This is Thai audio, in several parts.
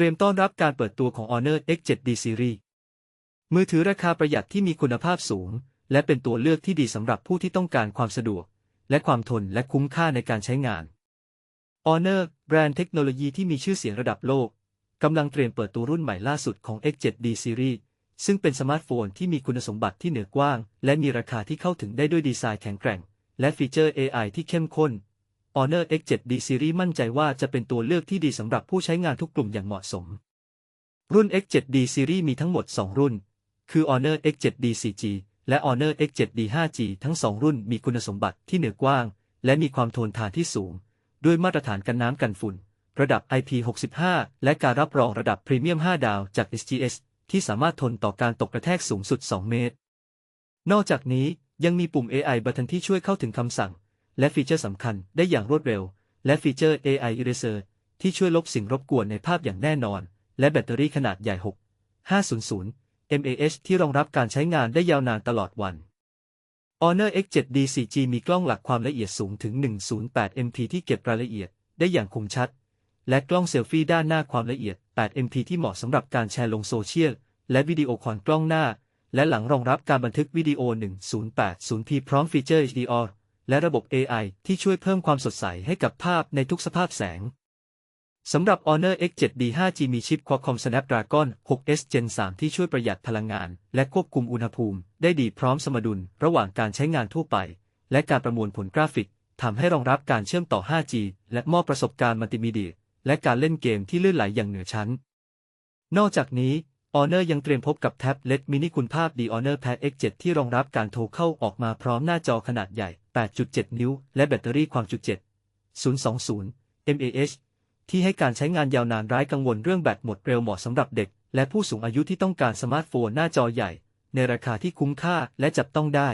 ตรียมต้อนรับการเปิดตัวของ Honor X7D Series มือถือราคาประหยัดที่มีคุณภาพสูง และเป็นตัวเลือกที่ดีสำหรับผู้ที่ต้องการความสะดวก และความทนและคุ้มค่าในการใช้งาน Honor แบรนด์เทคโนโลยีที่มีชื่อเสียงระดับโลกกำลังเตรียมเปิดตัวรุ่นใหม่ล่าสุดของ X7D Series ซึ่งเป็นสมาร์ทโฟนที่มีคุณสมบัติที่เหนือกว้าง และมีราคาที่เข้าถึงได้ด้วยดีไซน์แข็งแกร่ง และฟีเจอร์ AI ที่เข้มข้น Honor X7D Series มั่นใจว่าจะเป็นตัวเลือกที่ดีสำหรับผู้ใช้งานทุกกลุ่มอย่างเหมาะสม รุ่น X7D Series มีทั้งหมด 2 รุ่น คือ Honor X7D 4G และ Honor X7D 5G ทั้ง 2 รุ่นมีคุณสมบัติที่เหนือกว้าง และมีความทนทานที่สูง ด้วยมาตรฐานกันน้ำกันฝุ่น ระดับ IP65 และการรับรองระดับพรีเมียม 5 ดาวจาก SGS ที่สามารถทนต่อการตกกระแทกสูงสุด 2 เมตร นอกจากนี้ยังมีปุ่ม AI Button ที่ช่วยเข้าถึงคำสั่ง และฟีเจอร์สำคัญได้อย่างรวดเร็ว และฟีเจอร์ AI Eraser ที่ช่วยลบสิ่งรบกวนในภาพอย่างแน่นอน และแบตเตอรี่ขนาดใหญ่ 6 500 mAh ที่รองรับการใช้งานได้ยาวนานตลอดวัน Honor X7D 4G มีกล้องหลักความละเอียดสูงถึง 108 MP ที่เก็บรายละเอียดได้อย่างคมชัด และกล้องเซลฟี่ด้านหน้าความละเอียด 8 MP ที่เหมาะสำหรับการแชร์ลงโซเชียล และวิดีโอคอลกล้องหน้า และหลังรองรับการบันทึกวิดีโอ 1080p พร้อมฟีเจอร์ HDR และระบบ AI ที่ช่วยเพิ่มความสดใสให้กับภาพในทุกสภาพแสง สำหรับ Honor X7D 5G มีชิป Qualcomm Snapdragon 6S Gen 3 ที่ช่วยประหยัดพลังงาน และควบคุมอุณหภูมิ ได้ดีพร้อมสมดุลระหว่างการใช้งานทั่วไป และการประมวลผลกราฟิกทำให้รองรับการเชื่อมต่อ 5G และมอบประสบการณ์มัลติมีเดีย และการเล่นเกมที่ลื่นไหลอย่างเหนือชั้น นอกจากนี้ Honor ยังเตรียมพบกับแท็บเล็ตมินิคุณภาพดี Honor Pad X7 ที่รองรับการโทรเข้าออกมาพร้อมหน้าจอขนาดใหญ่ 8.7 นิ้ว และแบตเตอรี่ความจุ 7 020 mAh ที่ให้การใช้งานยาวนานไร้กังวลเรื่องแบตหมดเร็วเหมาะสำหรับเด็ก และผู้สูงอายุที่ต้องการสมาร์ทโฟนหน้าจอใหญ่ ในราคาที่คุ้มค่าและจับต้องได้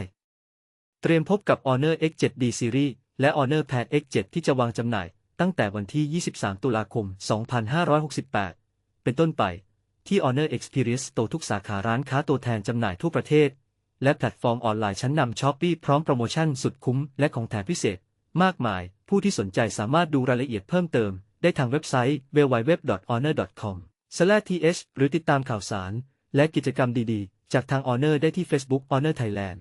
เตรียมพบกับ Honor X7D Series และ Honor Pad X7 ที่จะวางจำหน่าย ตั้งแต่วันที่ 23 ตุลาคม 2568 เป็นต้นไป ที่ Honor Experience โตทุกสาขาร้านค้าตัวแทนจำหน่ายทั่วประเทศ และแพลตฟอร์มออนไลน์ชั้นนำช้อปปี้พร้อมโปรโมชั่นสุดคุ้มและของแถมพิเศษ มากมาย ผู้ที่สนใจสามารถดูรายละเอียดเพิ่มเติม ได้ทางเว็บไซต์ www.honor.com/th หรือติดตามข่าวสาร และกิจกรรมดีๆ จากทาง Honor ได้ที่ Facebook Honor Thailand